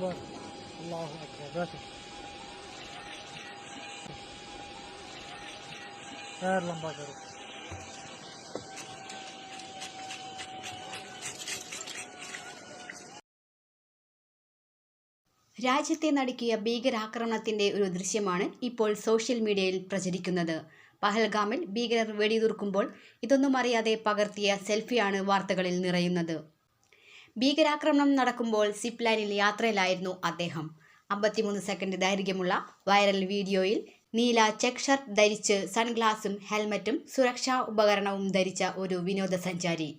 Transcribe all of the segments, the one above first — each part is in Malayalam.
أكبر الله أكبر غير لمبة രാജ്യത്തെ നടുക്കിയ ഭീകരാക്രമണത്തിന്റെ ഒരു ദൃശ്യമാണ് ഇപ്പോൾ സോഷ്യൽ മീഡിയയിൽ പ്രചരിക്കുന്നത്. പഹൽഗാമിൽ ഭീകരർ വെടിയുതിർക്കുമ്പോൾ ഇതൊന്നും അറിയാതെ പകർത്തിയ സെൽഫിയാണ് വാർത്തകളിൽ നിറയുന്നത്. ഭീകരാക്രമണം നടക്കുമ്പോൾ സിപ്പ് ലൈനിൽ യാത്രയിലായിരുന്നു അദ്ദേഹം. അമ്പത്തിമൂന്ന് സെക്കൻഡ് ദൈർഘ്യമുള്ള വൈറൽ വീഡിയോയിൽ നീല ചെക്ക് ഷർട്ട് ധരിച്ച് സൺഗ്ലാസും ഹെൽമറ്റും സുരക്ഷാ ഉപകരണവും ധരിച്ച ഒരു വിനോദസഞ്ചാരി.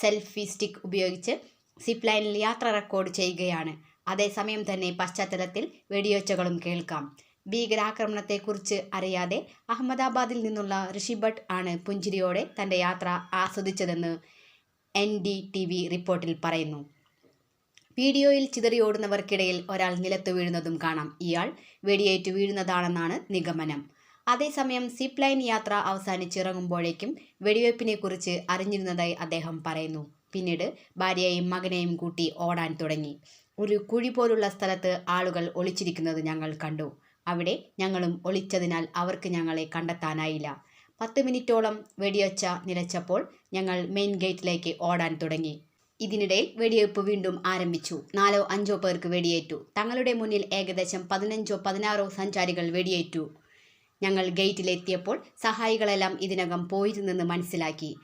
സെൽഫി സ്റ്റിക്ക് ഉപയോഗിച്ച് സിപ്പ് ലൈനിൽ യാത്ര റെക്കോർഡ് ചെയ്യുകയാണ്. അതേസമയം തന്നെ പശ്ചാത്തലത്തിൽ വെടിയൊച്ചകളും കേൾക്കാം. ഭീകരാക്രമണത്തെക്കുറിച്ച് അറിയാതെ അഹമ്മദാബാദിൽ നിന്നുള്ള ഋഷി ഭട്ട് ആണ് പുഞ്ചിരിയോടെ തന്റെ യാത്ര ആസ്വദിച്ചതെന്ന് എൻ ഡി ടി വി റിപ്പോർട്ടിൽ പറയുന്നു. വീഡിയോയിൽ ചിതറിയോടുന്നവർക്കിടയിൽ ഒരാൾ നിലത്ത് വീഴുന്നതും കാണാം. ഇയാൾ വെടിയേറ്റ് വീഴുന്നതാണെന്നാണ് നിഗമനം. അതേസമയം സിപ്പ് ലൈൻ യാത്ര അവസാനിച്ചിറങ്ങുമ്പോഴേക്കും വെടിവയ്പ്പിനെക്കുറിച്ച് അറിഞ്ഞിരുന്നതായി അദ്ദേഹം പറയുന്നു. പിന്നീട് ഭാര്യയെയും മകനെയും കൂട്ടി ഓടാൻ തുടങ്ങി. ഒരു കുഴി പോലുള്ള സ്ഥലത്ത് ആളുകൾ ഒളിച്ചിരിക്കുന്നത് ഞങ്ങൾ കണ്ടു. അവിടെ ഞങ്ങളും ഒളിച്ചതിനാൽ അവർക്ക് ഞങ്ങളെ കണ്ടെത്താനായില്ല. പത്ത് മിനിറ്റോളം വെടിയൊച്ച നിലച്ചപ്പോൾ ഞങ്ങൾ മെയിൻ ഗേറ്റിലേക്ക് ഓടാൻ തുടങ്ങി. ഇതിനിടയിൽ വെടിയൊപ്പ് വീണ്ടും ആരംഭിച്ചു. നാലോ അഞ്ചോ പേർക്ക് വെടിയേറ്റു. തങ്ങളുടെ മുന്നിൽ ഏകദേശം പതിനഞ്ചോ പതിനാറോ സഞ്ചാരികൾ വെടിയേറ്റു. ഞങ്ങൾ ഗേറ്റിലെത്തിയപ്പോൾ സഹായികളെല്ലാം ഇതിനകം പോയിരുന്നെന്ന് മനസ്സിലാക്കി.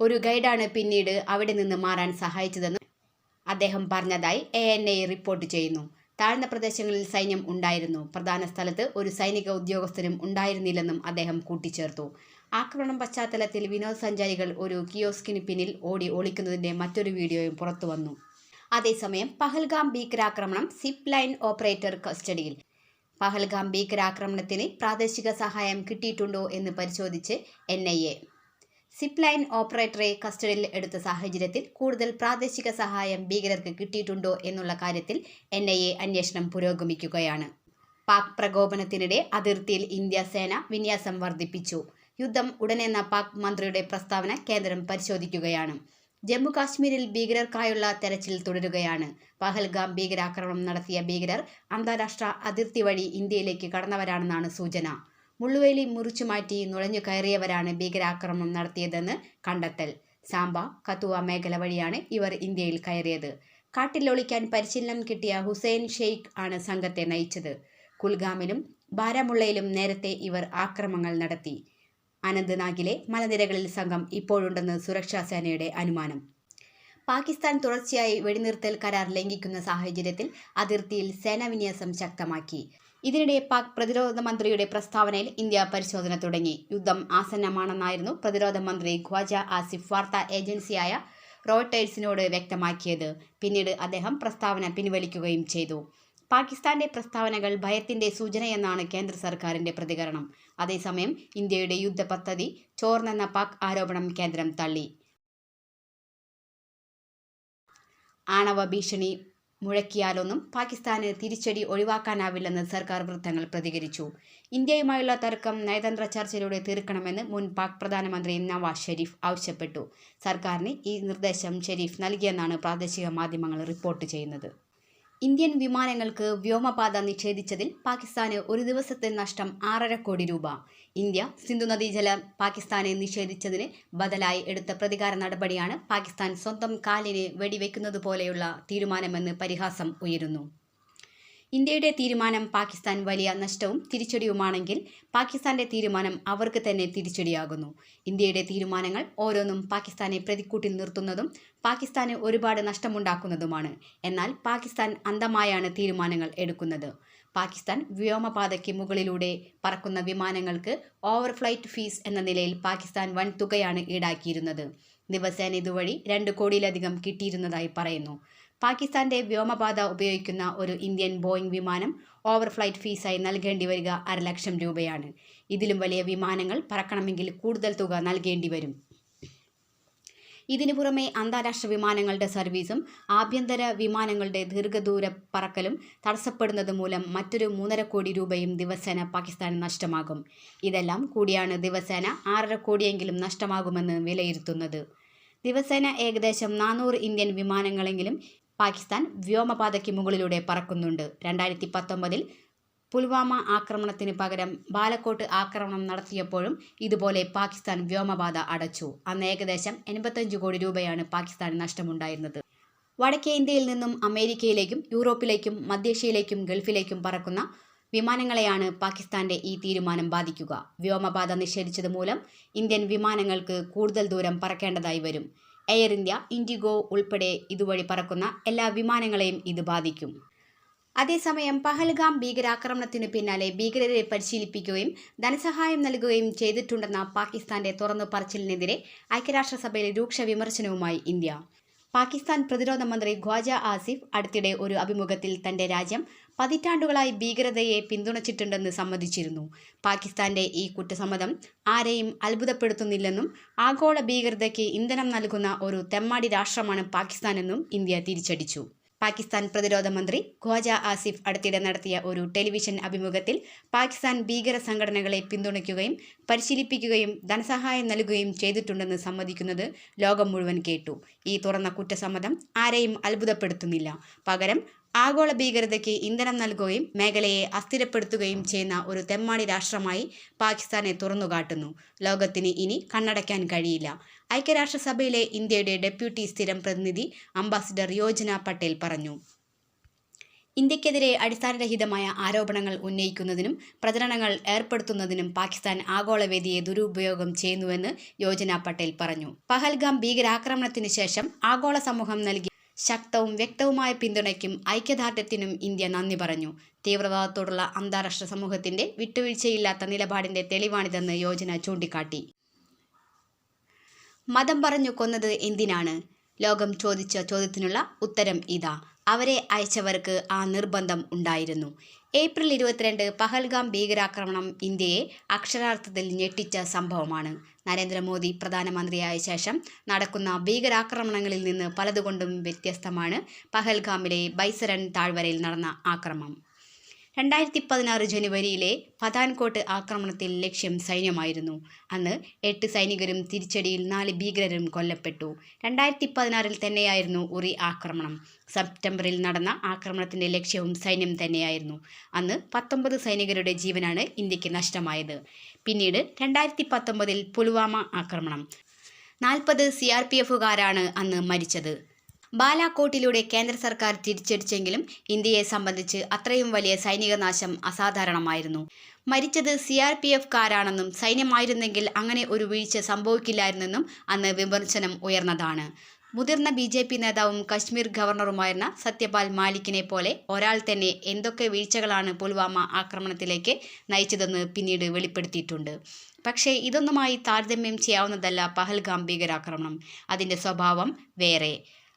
ഒരു ഗൈഡാണ് പിന്നീട് അവിടെ നിന്ന് മാറാൻ സഹായിച്ചതെന്ന് അദ്ദേഹം പറഞ്ഞതായി എ റിപ്പോർട്ട് ചെയ്യുന്നു. താഴ്ന്ന പ്രദേശങ്ങളിൽ സൈന്യം ഉണ്ടായിരുന്നു. പ്രധാന സ്ഥലത്ത് ഒരു സൈനിക ഉദ്യോഗസ്ഥനും ഉണ്ടായിരുന്നില്ലെന്നും അദ്ദേഹം കൂട്ടിച്ചേർത്തു. ആക്രമണം പശ്ചാത്തലത്തിൽ വിനോദസഞ്ചാരികൾ ഒരു കിയോസ്കിന് പിന്നിൽ ഓടി ഒളിക്കുന്നതിന്റെ മറ്റൊരു വീഡിയോയും പുറത്തു വന്നു. അതേസമയം പഹൽഗാം ഭീകരാക്രമണം സിപ്പ് ലൈൻ ഓപ്പറേറ്റർ കസ്റ്റഡിയിൽ. പഹൽഗാം ഭീകരാക്രമണത്തിന് പ്രാദേശിക സഹായം കിട്ടിയിട്ടുണ്ടോ എന്ന് പരിശോധിച്ച് എൻ സിപ്പ് ലൈൻ ഓപ്പറേറ്ററെ കസ്റ്റഡിയിൽ എടുത്ത സാഹചര്യത്തിൽ കൂടുതൽ പ്രാദേശിക സഹായം ഭീകരർക്ക് കിട്ടിയിട്ടുണ്ടോ എന്നുള്ള കാര്യത്തിൽ എൻ ഐ എ അന്വേഷണം പുരോഗമിക്കുകയാണ്. പാക് പ്രകോപനത്തിനിടെ അതിർത്തിയിൽ ഇന്ത്യ സേന വിന്യാസം വർദ്ധിപ്പിച്ചു. യുദ്ധം ഉടനെന്ന പാക് മന്ത്രിയുടെ പ്രസ്താവന കേന്ദ്രം പരിശോധിക്കുകയാണ്. ജമ്മു കാശ്മീരിൽ ഭീകരർക്കായുള്ള തെരച്ചിൽ തുടരുകയാണ്. പഹൽഗാം ഭീകരാക്രമണം നടത്തിയ ഭീകരർ അന്താരാഷ്ട്ര അതിർത്തി വഴി ഇന്ത്യയിലേക്ക് കടന്നവരാണെന്നാണ് സൂചന. മുള്ളുവേലി മുറിച്ചു മാറ്റി നുഴഞ്ഞു കയറിയവരാണ് ഭീകരാക്രമണം നടത്തിയതെന്ന് കണ്ടെത്തൽ. സാമ്പ കത്തുവ മേഖല വഴിയാണ് ഇവർ ഇന്ത്യയിൽ കയറിയത്. കാട്ടിലൊളിക്കാൻ പരിശീലനം കിട്ടിയ ഹുസൈൻ ഷെയ്ഖ് ആണ് സംഘത്തെ നയിച്ചത്. കുൽഗാമിലും ബാരാമുള്ളയിലും നേരത്തെ ഇവർ ആക്രമങ്ങൾ നടത്തി. അനന്ത്നാഗിലെ മലനിരകളിൽ സംഘം ഇപ്പോഴുണ്ടെന്ന് സുരക്ഷാ സേനയുടെ അനുമാനം. പാകിസ്ഥാൻ തുടർച്ചയായി വെടിനിർത്തൽ കരാർ ലംഘിക്കുന്ന സാഹചര്യത്തിൽ അതിർത്തിയിൽ സേനാവിന്യാസം ശക്തമാക്കി. ഇതിനിടെ പാക് പ്രതിരോധ മന്ത്രിയുടെ പ്രസ്താവനയിൽ ഇന്ത്യ പരിശോധന തുടങ്ങി. യുദ്ധം ആസന്നമാണെന്നായിരുന്നു പ്രതിരോധ മന്ത്രി ഖ്വാജ ആസിഫ് വാർത്താ ഏജൻസിയായ റോയിട്ടേഴ്സിനോട് വ്യക്തമാക്കിയത്. പിന്നീട് അദ്ദേഹം പ്രസ്താവന പിൻവലിക്കുകയും ചെയ്തു. പാകിസ്ഥാന്റെ പ്രസ്താവനകൾ ഭയത്തിന്റെ സൂചനയെന്നാണ് കേന്ദ്ര സർക്കാരിന്റെ പ്രതികരണം. അതേസമയം ഇന്ത്യയുടെ യുദ്ധ പദ്ധതി ചോർന്നെന്ന പാക് ആരോപണം കേന്ദ്രം തള്ളി. ആണവ ഭീഷണി മുഴക്കിയാലൊന്നും പാകിസ്ഥാന് തിരിച്ചടി ഒഴിവാക്കാനാവില്ലെന്ന് സർക്കാർ വൃത്തങ്ങൾ പ്രതികരിച്ചു. ഇന്ത്യയുമായുള്ള തർക്കം നയതന്ത്ര ചർച്ചയിലൂടെ തീർക്കണമെന്ന് മുൻ പാക് പ്രധാനമന്ത്രി നവാസ് ഷെരീഫ് ആവശ്യപ്പെട്ടു. സർക്കാരിന് ഈ നിർദ്ദേശം ഷെരീഫ് നൽകിയെന്നാണ് പ്രാദേശിക മാധ്യമങ്ങൾ റിപ്പോർട്ട് ചെയ്യുന്നത്. ഇന്ത്യൻ വിമാനങ്ങൾക്ക് വ്യോമപാത നിഷേധിച്ചതിൽ പാകിസ്ഥാന് ഒരു ദിവസത്തെ നഷ്ടം ആറര കോടി രൂപ. ഇന്ത്യ സിന്ധു നദീജലം പാകിസ്ഥാനെ നിഷേധിച്ചതിന് ബദലായി എടുത്ത പ്രതികാര നടപടിയാണ് പാകിസ്ഥാൻ സ്വന്തം കാലിന് വെടിവെക്കുന്നത് പോലെയുള്ള തീരുമാനമെന്ന് പരിഹാസം ഉയരുന്നു. ഇന്ത്യയുടെ തീരുമാനം പാകിസ്ഥാൻ വലിയ നഷ്ടവും തിരിച്ചടിയുമാണെങ്കിൽ പാകിസ്ഥാന്റെ തീരുമാനം അവർക്ക് തന്നെ തിരിച്ചടിയാകുന്നു. ഇന്ത്യയുടെ തീരുമാനങ്ങൾ ഓരോന്നും പാകിസ്ഥാനെ പ്രതിക്കൂട്ടിൽ നിർത്തുന്നതും പാകിസ്ഥാന് ഒരുപാട് നഷ്ടമുണ്ടാക്കുന്നതുമാണ്. എന്നാൽ പാകിസ്ഥാൻ അന്തമായാണ് തീരുമാനങ്ങൾ എടുക്കുന്നത്. പാകിസ്ഥാൻ വ്യോമപാതയ്ക്ക് മുകളിലൂടെ പറക്കുന്ന വിമാനങ്ങൾക്ക് ഓവർ ഫ്ലൈറ്റ് ഫീസ് എന്ന നിലയിൽ പാകിസ്ഥാൻ വൻ തുകയാണ് ഈടാക്കിയിരുന്നത്. ദിവസേന ഇതുവഴി രണ്ട് കോടിയിലധികം കിട്ടിയിരുന്നതായി പറയുന്നു. പാകിസ്ഥാന്റെ വ്യോമപാത ഉപയോഗിക്കുന്ന ഒരു ഇന്ത്യൻ ബോയിങ് വിമാനം ഓവർ ഫ്ലൈറ്റ് ഫീസായി നൽകേണ്ടി വരിക അരലക്ഷം രൂപയാണ്. ഇതിലും വലിയ വിമാനങ്ങൾ പറക്കണമെങ്കിൽ കൂടുതൽ തുക നൽകേണ്ടി വരും. ഇതിനു പുറമെ അന്താരാഷ്ട്ര വിമാനങ്ങളുടെ സർവീസും ആഭ്യന്തര വിമാനങ്ങളുടെ ദീർഘദൂര പറക്കലും തടസ്സപ്പെടുന്നത് മൂലം മറ്റൊരു മൂന്നര കോടി രൂപയും ദിവസേന പാകിസ്ഥാന് നഷ്ടമാകും. ഇതെല്ലാം കൂടിയാണ് ദിവസേന ആറര കോടിയെങ്കിലും നഷ്ടമാകുമെന്ന് വിലയിരുത്തുന്നത്. ദിവസേന ഏകദേശം നാനൂറ് ഇന്ത്യൻ വിമാനങ്ങളെങ്കിലും പാകിസ്ഥാൻ വ്യോമപാതയ്ക്ക് മുകളിലൂടെ പറക്കുന്നുണ്ട്. രണ്ടായിരത്തി പത്തൊമ്പതിൽ പുൽവാമ ആക്രമണത്തിന് പകരം ബാലക്കോട്ട് ആക്രമണം നടത്തിയപ്പോഴും ഇതുപോലെ പാകിസ്ഥാൻ വ്യോമപാത അടച്ചു. അന്ന് ഏകദേശം എൺപത്തഞ്ച് കോടി രൂപയാണ് പാകിസ്ഥാന് നഷ്ടമുണ്ടായിരുന്നത്. വടക്കേ ഇന്ത്യയിൽ നിന്നും അമേരിക്കയിലേക്കും യൂറോപ്പിലേക്കും മധ്യേഷ്യയിലേക്കും ഗൾഫിലേക്കും പറക്കുന്ന വിമാനങ്ങളെയാണ് പാകിസ്ഥാന്റെ ഈ തീരുമാനം ബാധിക്കുക. വ്യോമപാത നിഷേധിച്ചത് മൂലം ഇന്ത്യൻ വിമാനങ്ങൾക്ക് കൂടുതൽ ദൂരം പറക്കേണ്ടതായി വരും. എയർ ഇന്ത്യ ഇൻഡിഗോ ഉൾപ്പെടെ ഇതുവഴി പറക്കുന്ന എല്ലാ വിമാനങ്ങളെയും ഇത് ബാധിക്കും. അതേസമയം പഹൽഗാം ഭീകരാക്രമണത്തിനു പിന്നാലെ ഭീകരരെ പരിശീലിപ്പിക്കുകയും ധനസഹായം നൽകുകയും ചെയ്തിട്ടുണ്ടെന്ന പാകിസ്ഥാന്റെ തുറന്നു പറച്ചിലിനെതിരെ ഐക്യരാഷ്ട്രസഭയിൽ രൂക്ഷ വിമർശനവുമായി ഇന്ത്യ. പാകിസ്ഥാൻ പ്രതിരോധ മന്ത്രി ഖ്വാജ ആസിഫ് അടുത്തിടെ ഒരു അഭിമുഖത്തിൽ തന്റെ രാജ്യം പതിറ്റാണ്ടുകളായി ഭീകരതയെ പിന്തുണച്ചിട്ടുണ്ടെന്ന് സമ്മതിച്ചിരുന്നു. പാകിസ്ഥാന്റെ ഈ കുറ്റസമ്മതം ആരെയും അത്ഭുതപ്പെടുത്തുന്നില്ലെന്നും ആഗോള ഭീകരതയ്ക്ക് ഇന്ധനം നൽകുന്ന ഒരു തെമ്മാടി രാഷ്ട്രമാണ് പാകിസ്ഥാനെന്നും ഇന്ത്യ തിരിച്ചടിച്ചു. പാകിസ്ഥാൻ പ്രതിരോധ മന്ത്രി ഖ്വാജ ആസിഫ് അടുത്തിടെ നടത്തിയ ഒരു ടെലിവിഷൻ അഭിമുഖത്തിൽ പാകിസ്ഥാൻ ഭീകര സംഘടനകളെ പിന്തുണയ്ക്കുകയും പരിശീലിപ്പിക്കുകയും ധനസഹായം നൽകുകയും ചെയ്തിട്ടുണ്ടെന്ന് സമ്മതിക്കുന്നത് ലോകം മുഴുവൻ കേട്ടു. ഈ തുറന്ന കുറ്റസമ്മതം ആരെയും അത്ഭുതപ്പെടുത്തുന്നില്ല. പകരം ആഗോള ഭീകരതയ്ക്ക് ഇന്ധനം നൽകുകയും മേഖലയെ അസ്ഥിരപ്പെടുത്തുകയും ചെയ്യുന്ന ഒരു തെമ്മാടി രാഷ്ട്രമായി പാകിസ്ഥാനെ തുറന്നുകാട്ടുന്നു. ലോകത്തിന് ഇനി കണ്ണടയ്ക്കാൻ കഴിയില്ല. ഐക്യരാഷ്ട്രസഭയിലെ ഇന്ത്യയുടെ ഡെപ്യൂട്ടി സ്ഥിരം പ്രതിനിധി അംബാസിഡർ യോജന പട്ടേൽ പറഞ്ഞു. ഇന്ത്യക്കെതിരെ അടിസ്ഥാനരഹിതമായ ആരോപണങ്ങൾ ഉന്നയിക്കുന്നതിനും പ്രചരണങ്ങൾ ഏർപ്പെടുത്തുന്നതിനും പാകിസ്ഥാൻ ആഗോളവേദിയെ ദുരുപയോഗം ചെയ്യുന്നുവെന്ന് യോജന പട്ടേൽ പറഞ്ഞു. പഹൽഗാം ഭീകരാക്രമണത്തിന് ശേഷം ആഗോള സമൂഹം നൽകി ശക്തവും വ്യക്തവുമായ പിന്തുണയ്ക്കും ഐക്യദാർഢ്യത്തിനും ഇന്ത്യ നന്ദി പറഞ്ഞു. തീവ്രവാദത്തോടുള്ള അന്താരാഷ്ട്ര സമൂഹത്തിന്റെ വിട്ടുവീഴ്ചയില്ലാത്ത നിലപാടിന്റെ തെളിവാണിതെന്ന് യോജന ചൂണ്ടിക്കാട്ടി. മതം പറഞ്ഞു കൊന്നത് എന്തിനാണ്? ലോകം ചോദിച്ച ചോദ്യത്തിനുള്ള ഉത്തരം ഇതാ. അവരെ അയച്ചവർക്ക് ആ നിർബന്ധം ഉണ്ടായിരുന്നു. ഏപ്രിൽ ഇരുപത്തിരണ്ട് പഹൽഗാം ഭീകരാക്രമണം ഇന്ത്യയെ അക്ഷരാർത്ഥത്തിൽ ഞെട്ടിച്ച സംഭവമാണ്. നരേന്ദ്രമോദി പ്രധാനമന്ത്രിയായ ശേഷം നടക്കുന്ന ഭീകരാക്രമണങ്ങളിൽ നിന്ന് പലതുകൊണ്ടും വ്യത്യസ്തമാണ് പഹൽഗാമിലെ ബൈസരൻ താഴ്വരയിൽ നടന്ന ആക്രമണം രണ്ടായിരത്തി പതിനാറ് ജനുവരിയിലെ പതാൻകോട്ട് ആക്രമണത്തിൽ ലക്ഷ്യം സൈന്യമായിരുന്നു. അന്ന് എട്ട് സൈനികരും തിരിച്ചടിയിൽ നാല് ഭീകരരും കൊല്ലപ്പെട്ടു. രണ്ടായിരത്തി പതിനാറിൽ തന്നെയായിരുന്നു ഉറി ആക്രമണം. സെപ്റ്റംബറിൽ നടന്ന ആക്രമണത്തിന്റെ ലക്ഷ്യവും സൈന്യം തന്നെയായിരുന്നു. അന്ന് പത്തൊമ്പത് സൈനികരുടെ ജീവനാണ് ഇന്ത്യയ്ക്ക് നഷ്ടമായത്. പിന്നീട് രണ്ടായിരത്തി പത്തൊമ്പതിൽ പുൽവാമ ആക്രമണം. നാൽപ്പത് സി ആർ പി എഫുകാരാണ് അന്ന് മരിച്ചത്. ബാലാക്കോട്ടിലൂടെ കേന്ദ്ര സർക്കാർ തിരിച്ചടിച്ചെങ്കിലും ഇന്ത്യയെ സംബന്ധിച്ച് അത്രയും വലിയ സൈനിക നാശം അസാധാരണമായിരുന്നു. മരിച്ചത് സി ആർ പി എഫ് കാരാണെന്നും സൈന്യമായിരുന്നെങ്കിൽ അങ്ങനെ ഒരു വീഴ്ച സംഭവിക്കില്ലായിരുന്നെന്നും അന്ന് വിമർശനം ഉയർന്നതാണ്. മുതിർന്ന ബി ജെ പി നേതാവും കശ്മീർ ഗവർണറുമായിരുന്ന സത്യപാൽ മാലിക്കിനെ പോലെ ഒരാൾ തന്നെ എന്തൊക്കെ വീഴ്ചകളാണ് പുൽവാമ ആക്രമണത്തിലേക്ക് നയിച്ചതെന്ന് പിന്നീട് വെളിപ്പെടുത്തിയിട്ടുണ്ട്. പക്ഷേ ഇതൊന്നുമായി താരതമ്യം ചെയ്യാവുന്നതല്ല പഹൽഗാം ഭീകരാക്രമണം. അതിന്റെ സ്വഭാവം വേറെ.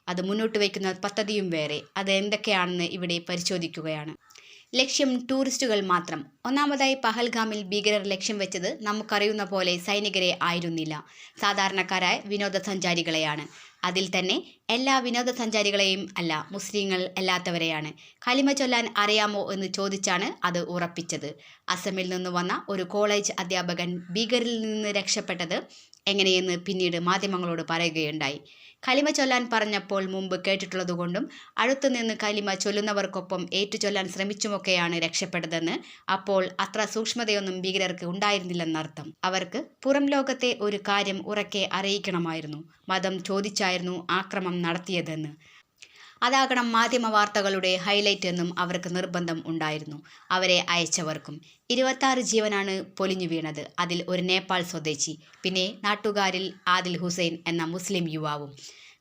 അത് മുന്നോട്ട് വയ്ക്കുന്ന പദ്ധതിയും വേറെ. അത് എന്തൊക്കെയാണെന്ന് ഇവിടെ പരിശോധിക്കുകയാണ്. ലക്ഷ്യം ടൂറിസ്റ്റുകൾ മാത്രം. ഒന്നാമതായി പഹൽഗാമിൽ ഭീകരർ ലക്ഷ്യം വെച്ചത് നമുക്കറിയുന്ന പോലെ സൈനികരെ ആയിരുന്നില്ല. സാധാരണക്കാരായ വിനോദസഞ്ചാരികളെയാണ്. അതിൽ തന്നെ എല്ലാ വിനോദസഞ്ചാരികളെയും അല്ല മുസ്ലിങ്ങൾ അല്ലാത്തവരെയാണ്. കലിമ ചൊല്ലാൻ അറിയാമോ എന്ന് ചോദിച്ചാണ് അത് ഉറപ്പിച്ചത്. അസമിൽ നിന്ന് വന്ന ഒരു കോളേജ് അധ്യാപകൻ ഭീകരിൽ നിന്ന് രക്ഷപ്പെട്ടത് എങ്ങനെയെന്ന് പിന്നീട് മാധ്യമങ്ങളോട് പറയുകയുണ്ടായി. കലിമ ചൊല്ലാൻ പറഞ്ഞപ്പോൾ മുമ്പ് കേട്ടിട്ടുള്ളതുകൊണ്ടും അടുത്തുനിന്ന് കലിമ ചൊല്ലുന്നവർക്കൊപ്പം ഏറ്റുചൊല്ലാൻ ശ്രമിച്ചുമൊക്കെയാണ് രക്ഷപ്പെട്ടതെന്ന് അപ്പോൾ അത്ര സൂക്ഷ്മതയൊന്നും ഭീകരർക്ക് ഉണ്ടായിരുന്നില്ലെന്നർത്ഥം. അവർക്ക് പുറം ലോകത്തെ ഒരു കാര്യം ഉറക്കെ അറിയിക്കണമായിരുന്നു. മതം ചോദിച്ചായിരുന്നു ആക്രമം നടത്തിയതെന്ന്. അതാകണം മാധ്യമ വാർത്തകളുടെ ഹൈലൈറ്റ് എന്നും അവർക്ക് നിർബന്ധം ഉണ്ടായിരുന്നു. അവരെ അയച്ചവർക്കും. ഇരുപത്താറ് ജീവനാണ് പൊലിഞ്ഞു വീണത്. അതിൽ ഒരു നേപ്പാൾ സ്വദേശി പിന്നെ നാട്ടുകാരിൽ ആദിൽ ഹുസൈൻ എന്ന മുസ്ലിം യുവാവും.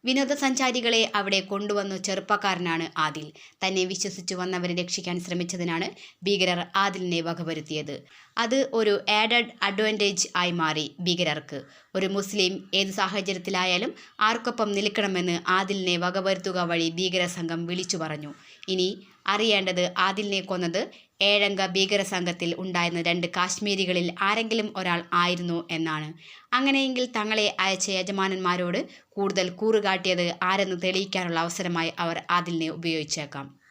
വിനോദസഞ്ചാരികളെ അവിടെ കൊണ്ടുവന്ന ചെറുപ്പക്കാരനാണ് ആദിൽ. തന്നെ വിശ്വസിച്ചു വന്നവരെ രക്ഷിക്കാൻ ശ്രമിച്ചതിനാണ് ഭീകരർ ആദിലിനെ വകവരുത്തിയത്. അത് ഒരു ആഡഡ് അഡ്വാന്റേജ് ആയി മാറി ഭീകരർക്ക്. ഒരു മുസ്ലിം ഏത് സാഹചര്യത്തിലായാലും ആർക്കൊപ്പം നിൽക്കണമെന്ന് ആദിലിനെ വകവരുത്തുക വഴി ഭീകര സംഘം വിളിച്ചു പറഞ്ഞു. ഇനി അറിയേണ്ടത് ആദിലിനെ കൊന്നത് ഏഴംഗ ഭീകര സംഘത്തിൽ ഉണ്ടായിരുന്ന രണ്ട് കാശ്മീരികളിൽ ആരെങ്കിലും ഒരാൾ ആയിരുന്നു എന്നാണ്. അങ്ങനെയെങ്കിൽ തങ്ങളെ അയച്ച യജമാനന്മാരോട് കൂടുതൽ കൂറുകാട്ടിയത് ആരെന്ന് തെളിയിക്കാനുള്ള അവസരമായി അവർ ആദിലിനെ ഉപയോഗിച്ചേക്കാം.